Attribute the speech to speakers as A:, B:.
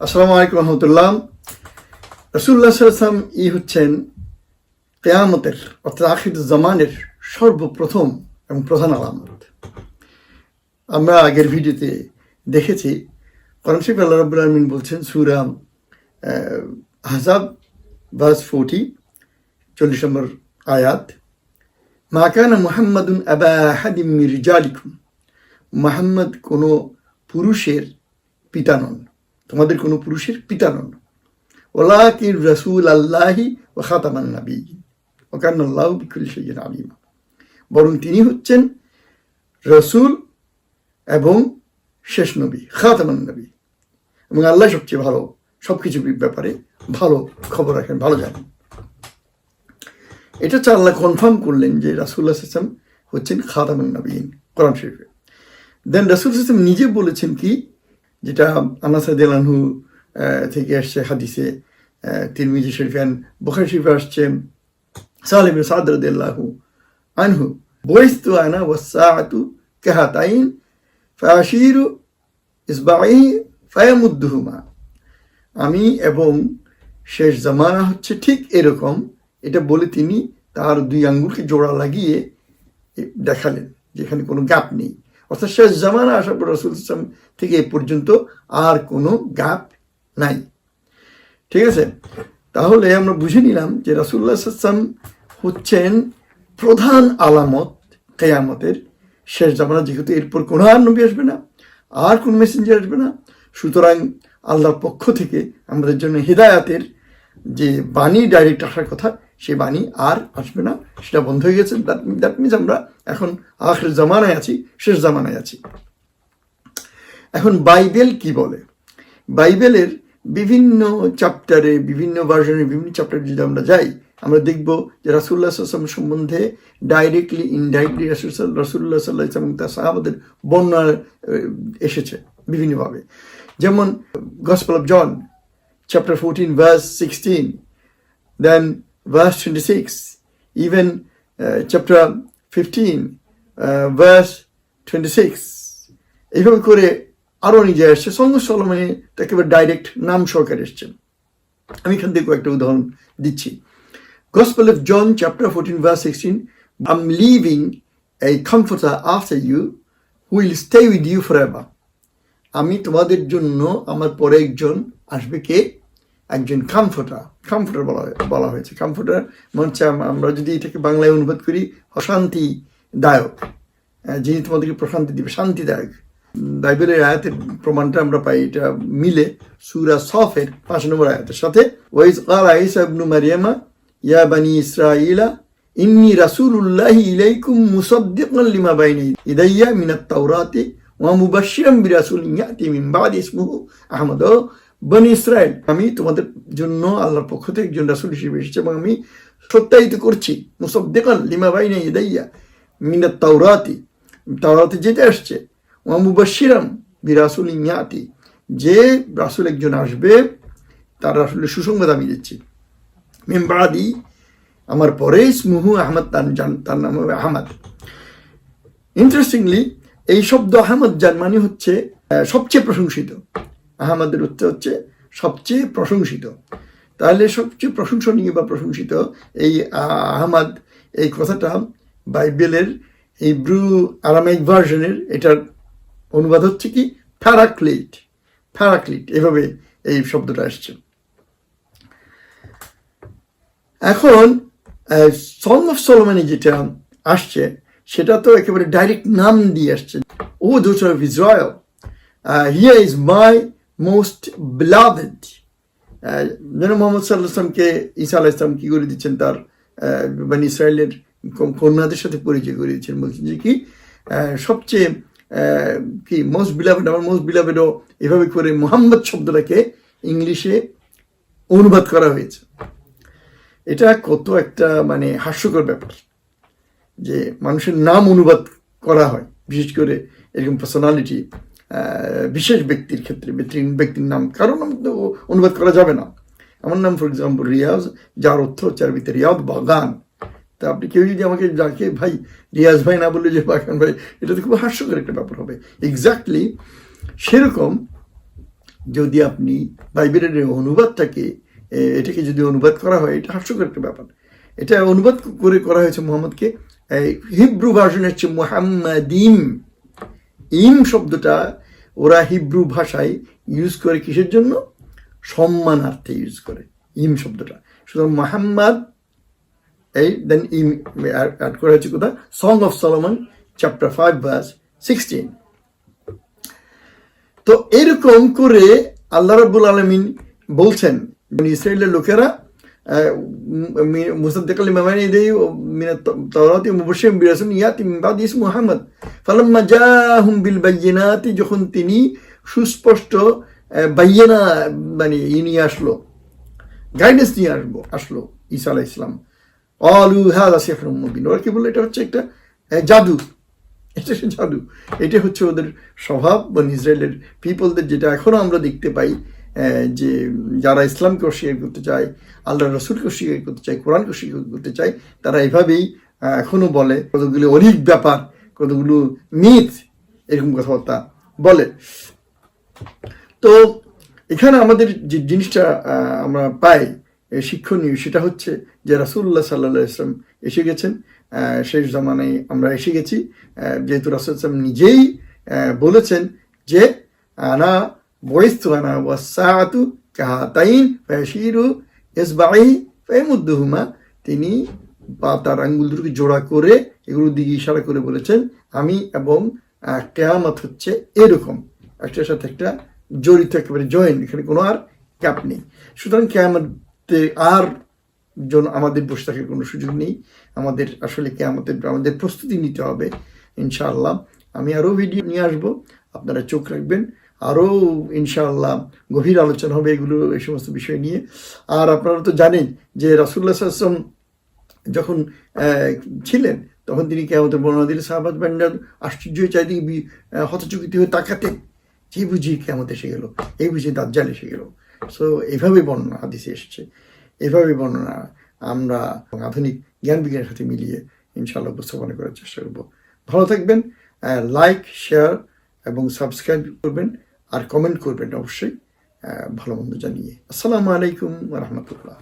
A: আসসালামু আলাইকুম রহমতুল্লাহ। রসুল্লাহ সাল্লাম ই হচ্ছেন কেয়ামতের, অর্থাৎ আখির জামানের সর্বপ্রথম এবং প্রধান আলামত। আমরা আগের ভিডিওতে দেখেছি, কোরআন শরীফ আল্লাহ রাব্বুল আলমিন বলছেন, সুরা হাজাব ভাস ফোর্টি, চল্লিশ নম্বর আয়াত, মা কানা মুহাম্মাদুন আবা আহাদিম মির রিজালিকুম মুহাম্মদ কোনো পুরুষের পিতা নন। তোমাদের কোনো পুরুষের পিতা নন। ওলাকিন রসুল আল্লাহি ও খাতামান নবী। ওকান আল্লাহ বিকুল বরং তিনি হচ্ছেন রসুল এবং শেষ নবী, খাতামান নবী। এবং আল্লাহ সবচেয়ে ভালো সব কিছু ব্যাপারে ভালো খবর রাখেন, ভালো জানেন। এটা হচ্ছে আল্লাহ কনফার্ম করলেন যে রাসুল্লাহ ইসলাম হচ্ছেন খাতামান নবীন, কোরআন শরীফে। দেন রাসুল ইসলাম নিজে বলেছেন কি যেটা আনাসাদিলানহু থেকে আসছে হাদিসে তিরমিজি শরীফান বখার শরীফে আসছে সালিম সাদরদাল্লাহু আনহু, বইস্তু আনা ওয়াসাআতু কাহাতাইন ফাশিরু ইসবাই ফায়ামুদ্দুহুমা। আমি এবং শেষ জামানা হচ্ছে ঠিক এরকম, এটা বলে তিনি তার দুই আঙ্গুলকে জোড়া লাগিয়ে দেখালেন, যেখানে কোনো গ্যাপ নেই। অর্থাৎ শেষ জামানা আসার পর রসুল ইসলাম থেকে এ পর্যন্ত আর কোনো গ্যাপ নাই। ঠিক আছে? তাহলে আমরা বুঝে নিলাম যে রাসুল্লাহ ইসলাম হচ্ছেন প্রধান আলামত কেয়ামতের শেষ জামানা, যেহেতু এরপর কোনো আর নবী আসবে না, আর কোন মেসেঞ্জার আসবে না। সুতরাং আল্লাহর পক্ষ থেকে আমাদের জন্য হৃদায়াতের যে বাণী ডাইরেক্ট আসার কথা সে বাণী আর আসবে না, সেটা বন্ধ হয়ে গেছে। দ্যাট মিনস আমরা এখন আখের জামানায় আছি, শেষ জামানায় আছি। এখন বাইবেল কি বলে? বাইবেলের বিভিন্ন চ্যাপ্টারে বিভিন্ন ভার্সনে বিভিন্ন চ্যাপ্টারে যদি আমরা যাই, আমরা দেখব যে রাসুল্লাহ আসলাম সম্বন্ধে ডাইরেক্টলি ইনডাইরেক্টলি রাসুল রাসুল্লাহ সাল্লাহ ইসলাম তার সাহাবাদের বর্ণনা এসেছে বিভিন্নভাবে। যেমন gospel of John chapter fourteen verse sixteen then verse 26, even uh, chapter 15, uh, verse 26. এইভাবে করে আরও নিজে আসছে সঙ্গ সলমানে একেবারে ডাইরেক্ট নাম সরকার এসছেন আমি এখান থেকে কয়েকটা উদাহরণ দিচ্ছি Gospel of John chapter 14 verse 16 I'm leaving a comforter after you who will stay with you forever আমি তোমাদের জন্য আমার পরে একজন আসবে কে একজন কমফোর্টার কমফোর্টার বলা বলা হয়েছে। কমফোর্টার মনে হচ্ছে আমরা যদি এটাকে বাংলায় অনুবাদ করি, অশান্তিদায়ক। যিনি তোমাদেরকে প্রশান্তি দিবে, শান্তিদায়ক। বাইবেলের আয়াতের প্রমাণটা আমরা পাই, এটা মিলে সুরা সফের পাঁচ নম্বর আয়াতের সাথে ওয়াইজ কাল আইসা ইবনু মারিয়ামা, ইয়া বানি ইসরাইলা ইন্নি রাসূলুল্লাহি ইলাইকুম মুসাদ্দিকান লিমা বাইনি ইদাইয়া মিনাত তাওরাতি, ওয়া মুবাশশিরান বিরাসূলিন ইয়াতি মিন বাদি ইসমুহু আহমদ। বনি ইসরায়েল, আমি তোমাদের জন্য আল্লাহর পক্ষ থেকে একজন রাসুল হিসেবে এসেছে এবং আমি সত্যায়িত করছি মুসদ্দেকান লিমা বাইনে ইদাইয়া মিনাত তাওরাতি, তাওরাতে যেতে আসছে ওয়ামুবাসিরাম বিরাসুল ইয়াতি, যে রাসুল একজন আসবে, তার রাসুলের সুসংবাদ আমি দিচ্ছি। মেম্বাদি আমার পরে স্মুহু আহমদ, তার তার নাম হবে আহমদ। ইন্টারেস্টিংলি এই শব্দ আহমদ যার মানে হচ্ছে সবচেয়ে প্রশংসিত। আহমদের উত্তর হচ্ছে সবচেয়ে প্রশংসিত। তাহলে সবচেয়ে প্রশংসনীয় বা প্রশংসিত এই আহমদ এই কথাটা বাইবেলের এই ব্রু আরামাইক ভার্সনের এটার অনুবাদ হচ্ছে কি? ফ্যারাক্লিট ফ্যারাক্লিট এভাবে এই শব্দটা আসছে। এখন সং অফ সলোমানি যেটা আসছে, সেটা তো একেবারে ডাইরেক্ট নাম দিয়ে আসছে। ও দোচ of Israel here is my most beloved যেন মোহাম্মদ সাল্লাহ ইসলামকে ঈসা আল্লাহ ইসলাম কী করে দিচ্ছেন? তার মানে ইসরায়েলের কন্যাদের সাথে পরিচয় করে দিচ্ছেন। বলছেন যে কি সবচেয়ে কি মোস্ট বিলাভেড আমার মোস্ট বিলাভেডও এভাবে করে মোহাম্মদ শব্দটাকে ইংলিশে অনুবাদ করা হয়েছে। এটা কত একটা মানে হাস্যকর ব্যাপার যে মানুষের নাম অনুবাদ করা হয়। বিশেষ করে এরকম পার্সোনালিটি বিশেষ ব্যক্তির ক্ষেত্রে, ব্যক্তির নাম কারও নাম তো অনুবাদ করা যাবে না। আমার নাম ফর এক্সাম্পল রিয়াজ, যার অর্থ হচ্ছে আরবিতে রিয়াদ বাগান। তা আপনি কেউ যদি আমাকে ডাকে ভাই, রিয়াজ ভাই না বললে যে বাগান ভাই, এটা তো খুব হাস্যকর একটা ব্যাপার হবে। এক্স্যাক্টলি সেরকম যদি আপনি বাইবেলের অনুবাদটাকে এটাকে যদি অনুবাদ করা হয়, এটা হাস্যকর একটা ব্যাপার। এটা অনুবাদ করে করা হয়েছে মোহাম্মদকে হিব্রু ভার্সন হচ্ছে মোহাম্মদিম ইম শব্দটা ওরা হিব্রু ভাষায় ইউজ করে কিসের জন্য? সম্মানার্থে ইউজ করে, ইম শব্দটা। সুতরাং মোহাম্মদ, এই দেন ইম, অ্যাড করা হয়েছে কোথায়? Song of Solomon chapter five verse sixteen তো এরকম করে আল্লাহ রাব্বুল আলমিন বলছেন ইসরায়েলের লোকেরা মুসাদ্দিক লিমামানি দেই মিন তাওরাতি মুবশির বিরাসুল ইয়াতি মিন বাদি ইসমু মুহাম্মদ ফালাম্মা জাহুম বিল বায়িনাতি যখন তিনি সুস্পষ্ট বাইয়েনা মানে ই নিয়ে আসলো গাইডেন্স নিয়ে আসব আসলো ঈসা আলাহ ইসলাম অলু হাদা সিহরুম মুবিন ওরা কি বলল এটা হচ্ছে একটা আহ, জাদু। এটা জাদু। এটা হচ্ছে ওদের স্বভাব বা ইসরায়েলের পিপলদের যেটা এখনও আমরা দেখতে পাই। যে যারা ইসলামকে অস্বীকার করতে চায় আল্লাহ রসুলকে অস্বীকার করতে চায় কোরআনকে অস্বীকার করতে চায় তারা এভাবেই আহ, এখনও বলে কতগুলো অনেক ব্যাপার কতগুলো মিথ এরকম কথাবার্তা বলে। তো এখানে আমাদের যে জিনিসটা আমরা পাই শিক্ষণীয় সেটা হচ্ছে যে রাসুল্লাহ সাল্লাহ ইসলাম এসে গেছেন। শেষ জামানায় আমরা এসে গেছি। যেহেতু রাসুল ইসলাম নিজেই বলেছেন যে আনা বয়স্তু আনা ওয়াসাতু কাহাতাইন ফ্যাশিরু এসবাই ফেমুদ্দুহুমা। তিনি বা তার আঙ্গুল দুটোকে জোড়া করে এগুলোর দিকে ইশারা করে বলেছেন, আমি এবং কেয়ামত হচ্ছে এরকম। একটার সাথে একটা জড়িত, একেবারে জয়েন এখানে কোনো আর ক্যাপ নেই। সুতরাং কেয়ামতে আর জন্য আমাদের বসে থাকার কোনো সুযোগ নেই। আমাদের আসলে কেয়ামতের, আমাদের প্রস্তুতি নিতে হবে, ইনশাআল্লাহ। আমি আরও ভিডিও নিয়ে আসব, আপনারা চোখ রাখবেন। আরও ইনশাআল্লাহ গভীর আলোচনা হবে এগুলো, এই সমস্ত বিষয় নিয়ে। আর আপনারা তো জানেন যে রাসুল্লাহ আসলাম যখন ছিলেন, তখন তিনি কেমন বর্ণনা দিলে সাহাবাদ ব্যান্ডার আশ্চর্য চারিদিকে হতচকিত হয়ে তাকাতে যে বুঝি কেমত এসে গেল, এই বুঝি দাজ্জাল এসে গেল। সো এইভাবে বর্ণনা, হাদিসে এসছে। এভাবে বর্ণনা আমরা আধুনিক জ্ঞান বিজ্ঞানের সাথে মিলিয়ে ইনশাআল্লাহ উপস্থাপনা করার চেষ্টা করব। ভালো থাকবেন লাইক শেয়ার এবং সাবস্ক্রাইব করবেন। আর কমেন্ট করবেন অবশ্যই ভালো মন্দ জানিয়ে। আসসালামু আলাইকুম রহমতুল্লাহ।